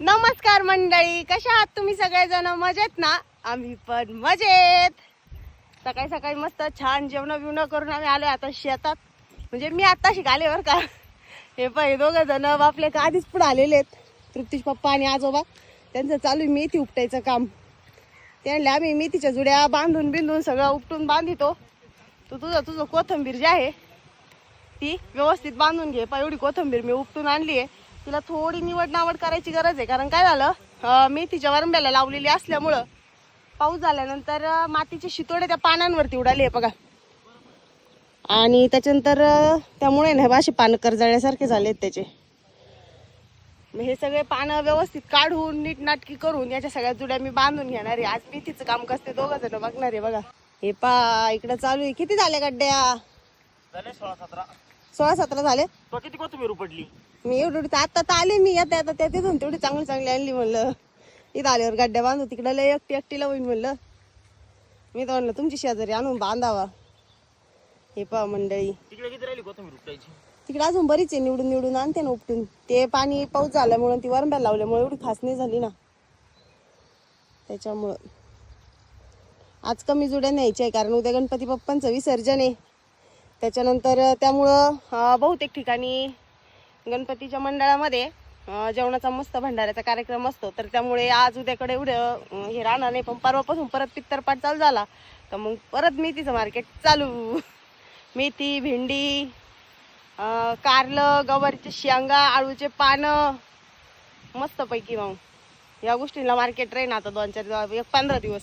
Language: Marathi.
नमस्कार मंडळी कशा आहात तुम्ही सगळेजण? मजेत ना? आम्ही पण मजेत. सकाळी सकाळी मस्त छान जेवण बिवणं करून आम्ही आलो आता शेतात. म्हणजे मी आत्ताशी शिकाले बरं का? हे पण दोघं जण आपले का आधीच पुढे आलेले आहेत. तृप्तीश पप्पा आणि आजोबा. त्यांचं चालू आहे मेथी उपटायचं काम. त्यांना आम्ही मेथीच्या जुड्या बांधून बिंधून सगळं उपटून बांधितो. तू तुझं तुझं कोथंबीर जी आहे ती व्यवस्थित बांधून घे. पा एवढी कोथंबीर मी उपटून आणली आहे. तिला थोडी निवड नावड करायची गरज आहे. कारण काय झालं मी मेथीच्या वरंब्याला लावलेली असल्यामुळं पाऊस झाल्यानंतर मातीचे शितोडे त्या पानांवरती उडाले आहे बघा. आणि त्याच्यानंतर त्यामुळे ना असे पानं करजळल्यासारखे झालेत त्याचे. मग हे सगळे पानं व्यवस्थित काढून नीट नाटकी करून याच्या सगळ्या जुड्या मी बांधून घेणार आहे. आज मेथीचं काम कसते दोघं जण बघणार आहे बघा. हे पा इकडं चालू आहे. किती झाल्या गड्ड्या? सोळा सतरा झाले. तो किती कोथिंबीर उपडली मी एवढी एवढी आता तर आले मी आता आता त्या तिथून तेवढी चांगली चांगली आणली म्हणलं. इथं आल्यावर गाड्या बांधू तिकडं लय एकटी एकटीला होईन म्हणलं. मी तर म्हणलं तुमची शेजारी आणून बांधावा. हे पहा मंडळी. तिकडे किती राहिली कोथिंबीर उपटायची तिकडे अजून बरीच आहे निवडून निवडून आणते ना उपटून. ते पाणी पाऊस झाल्यामुळे ती वरंब्याला लावल्यामुळे एवढी खास नाही झाली ना. त्याच्यामुळं. आज कमी जुड्या न्यायच्या आहे कारण उद्या गणपती बाप्पांचं विसर्जन आहे. त्याच्यानंतर त्यामुळं बहुतेक ठिकाणी गणपतीच्या मंडळामध्ये जेवणाचा मस्त भंडाऱ्याचा कार्यक्रम असतो. तर त्यामुळे आज उद्याकडे एवढं हे राहणार नाही पण परवापासून परत पित्तरपाट चालू झाला. तर मग परत मेथीचं मार्केट चालू. मेथी भेंडी कारलं गवारीचे शेंगा आळूचे पानं मस्तपैकी मग. या गोष्टींना मार्केट राहीन आता दोन चार एक पंधरा दिवस.